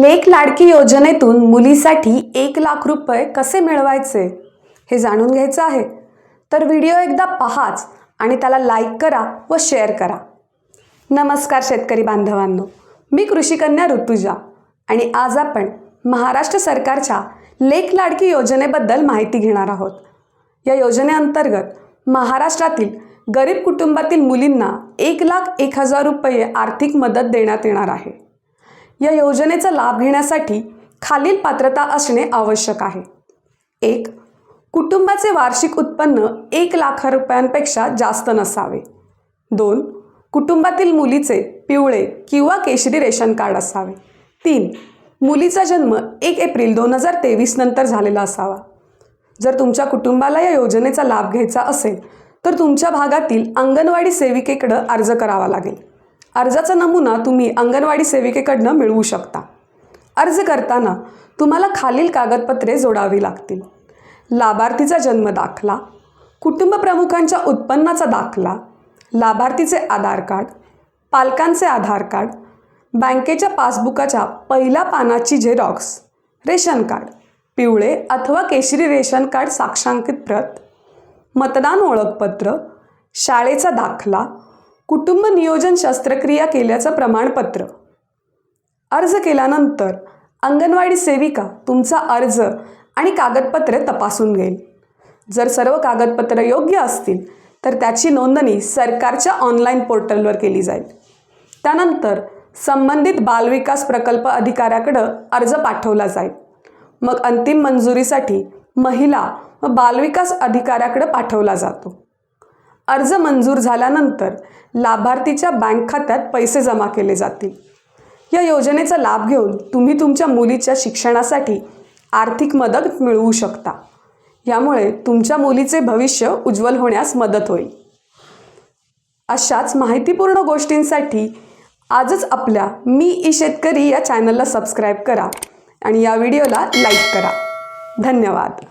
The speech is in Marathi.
लेख लाडकी योजनेतून मुलीसाठी एक लाख रुपये कसे मिळवायचे हे जाणून घ्यायचं आहे. तर व्हिडिओ एकदा पहाच आणि त्याला लाईक करा व शेअर करा. नमस्कार शेतकरी बांधवांनो. मी कृषिकन्या ऋतुजा आणि आज आपण महाराष्ट्र सरकारच्या लेख लाडकी योजनेबद्दल माहिती घेणार आहोत. या योजनेअंतर्गत महाराष्ट्रातील गरीब कुटुंबातील मुलींना एक लाख एक हजार रुपये आर्थिक मदत देण्यात येणार आहे. या योजनेचा लाभ घेण्यासाठी खालील पात्रता असणे आवश्यक आहे. एक कुटुंबाचे वार्षिक उत्पन्न एक लाख रुपयांपेक्षा जास्त नसावे. दोन कुटुंबातील मुलीचे पिवळे किंवा केशरी रेशन कार्ड असावे. तीन मुलीचा जन्म एक एप्रिल दोन हजार तेवीस नंतर झालेला असावा. जर तुमच्या कुटुंबाला या योजनेचा लाभ घ्यायचा असेल तर तुमच्या भागातील अंगणवाडी सेविकेकडं अर्ज करावा लागेल. अर्जाचा नमुना तुम्ही अंगणवाडी सेविकेकडनं मिळवू शकता. अर्ज करताना तुम्हाला खालील कागदपत्रे जोडावी लागतील. लाभार्थीचा जन्म दाखला कुटुंब प्रमुखांच्या उत्पन्नाचा दाखला लाभार्थीचे आधार कार्ड पालकांचे आधार कार्ड बँकेच्या पासबुकाच्या पहिल्या पानाची झेरॉक्स रेशन कार्ड पिवळे अथवा केशरी रेशन कार्ड साक्षांकित प्रत मतदान ओळखपत्र शाळेचा दाखला कुटुंब नियोजन शस्त्रक्रिया केल्याचं प्रमाणपत्र. अर्ज केल्यानंतर अंगणवाडी सेविका तुमचा अर्ज आणि कागदपत्रे तपासून घेईल. जर सर्व कागदपत्र योग्य असतील तर त्याची नोंदणी सरकारच्या ऑनलाईन पोर्टलवर केली जाईल. त्यानंतर संबंधित बालविकास प्रकल्प अधिकाऱ्याकडं अर्ज पाठवला जाईल. मग अंतिम मंजुरीसाठी महिला व बालविकास अधिकाऱ्याकडे पाठवला जातो. अर्ज मंजूर झाल्यानंतर लाभार्थीच्या बँक खात्यात पैसे जमा केले जातील. या योजनेचा लाभ घेऊन तुम्ही तुमच्या मुलीच्या शिक्षणासाठी आर्थिक मदत मिळवू शकता. यामुळे तुमच्या मुलीचे भविष्य उज्ज्वल होण्यास मदत होईल. अशाच माहितीपूर्ण गोष्टींसाठी आजच आपल्या मी ई शेतकरी या चॅनलला सबस्क्राईब करा आणि या व्हिडिओला लाईक करा. धन्यवाद.